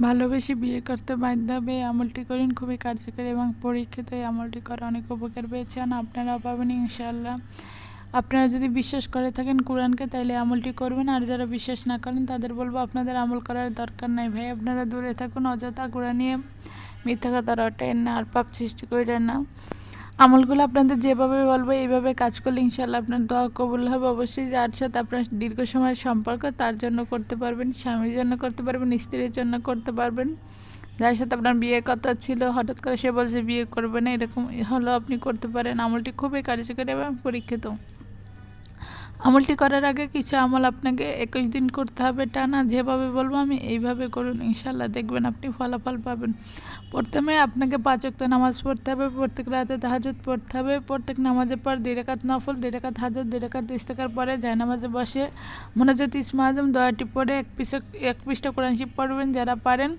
ভালোবেসে বিয়ে করতে বাধ্য হবে এই আমলটি করুন, খুবই কার্যকরী এবং পরীক্ষিত। এই আমলটি করা অনেক উপকার পেয়েছেন আপনারাও পাবেন ইনশাআল্লাহ। আপনারা যদি বিশ্বাস করে থাকেন কোরআনকে তাহলে আমলটি করবেন। আর যারা বিশ্বাস না করেন, তাদের বলব, আপনাদের আমল করার দরকার নাই ভাই। আপনারা দূরে থাকুন, অযথা কোরআন নিয়ে মিথ্যা কথা রটেন না, আর পাপ সৃষ্টি করেন না। আমলগুলো আপনাদের যেভাবে বলব, এইভাবে কাজ করলে ইনশাল্লাহ আপনার দোয়া কবুল হবে। অবশ্যই যার সাথে আপনার দীর্ঘ সময়ের সম্পর্ক, তার জন্য করতে পারবেন, স্বামীর জন্য করতে পারবেন, স্ত্রীর জন্য করতে পারবেন। যার সাথে আপনার বিয়ে কথা ছিল, হঠাৎ করে সে বলছে বিয়ে করবে না, এরকম হলো আপনি করতে পারেন। আমলটি খুবই কার্যকরী এবং পরীক্ষিত। আমলটি করার আগে কিছু আমল আপনাকে একুশ দিন করতে হবে। টানা যেভাবে বলব আমি এইভাবে করুন ইনশাল্লাহ দেখবেন আপনি ফলাফল পাবেন। প্রথমে আপনাকে পাঁচ ওয়াক্ত নামাজ পড়তে হবে, প্রত্যেক রাতে হাজত পড়তে হবে, প্রত্যেক নামাজের পর দুই রেখাত নফল, দুই হাজত দুই রেখাত ইস্তেকার, পরে যায় নামাজে বসে মোনাজাত ইসমা আজম দয়াটি পড়ে এক পিস, এক পৃষ্ঠা কোরআন শিব পড়বেন যারা পারেন।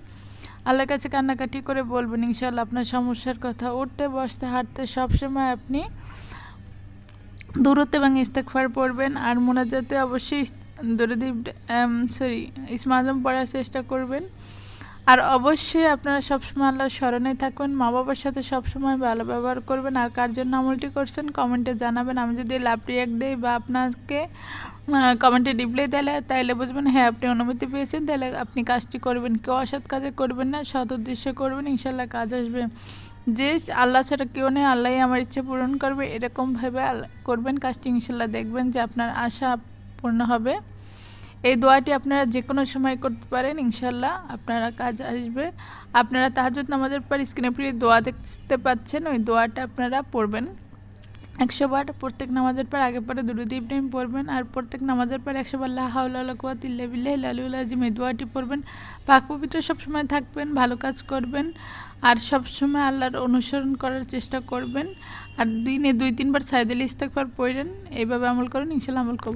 আল্লাহর কাছে কান্নাকাটি করে বলবেন ইনশাল্লাহ আপনার সমস্যার কথা, উঠতে, বসতে, হাঁটতে সবসময় আপনি দূরত্ব এবং ইস্তেকফার পড়বেন আর মোনাজাতে অবশ্যই দরদীপ সরি ইসমাজম পড়ার চেষ্টা করবেন। আর অবশ্যই আপনারা সবসময় আল্লাহর স্মরণে থাকবেন মা বাবার সাথে সবসময় ভালো ব্যবহার করবেন। আর কার জন্য আমলটি করছেন, কমেন্টে জানাবেন। আমি যদি লাভ রিয়াক্ট দিই বা আপনাকে কমেন্টে রিপ্লাই দিলে, তাইলে বুঝবেন হ্যাঁ আপনি অনুমতি পেয়েছেন তাহলে আপনি কাজটি করবেন। কেউ অসৎ কাজে করবেন না, সৎ উদ্দেশ্যে করবেন ইনশাল্লাহ কাজ আসবে। যে আল্লাহ ছাড়া কেউ নেই, আল্লাহ আমার ইচ্ছে পূরণ করবে। এরকমভাবে করবেন, কাজটি ইনশাল্লাহ দেখবেন যে আপনার আশা পূর্ণ হবে। এই দোয়াটি আপনারা যে কোনো সময় করতে পারেন ইনশাল্লাহ আপনারা কাজ আসবে। আপনারা তাহাজত নামাজের পর স্ক্রিনে ফ্রি দোয়া দেখতে পাচ্ছেন, ওই দোয়াটা আপনারা পড়বেন। একশো বার প্রত্যেক নামাজের পর আগে পরে দুরুদ ইব্রাহিম পড়বেন আর প্রত্যেক নামাজের পর একশো বার লাহাউল্লাহ কুয়াত তিল্লা বিল্লাহ লালু আজিম জি দোয়াটি পড়বেন। পাক পবিত্র সবসময় থাকবেন, ভালো কাজ করবেন আর সবসময় আল্লাহর অনুসরণ করার চেষ্টা করবেন। আর দিনে দুই তিনবার সাইদুল ইস্তাকবার পড়েন, এইভাবে আমল করেন, ইনশাল্লাহ আমল করব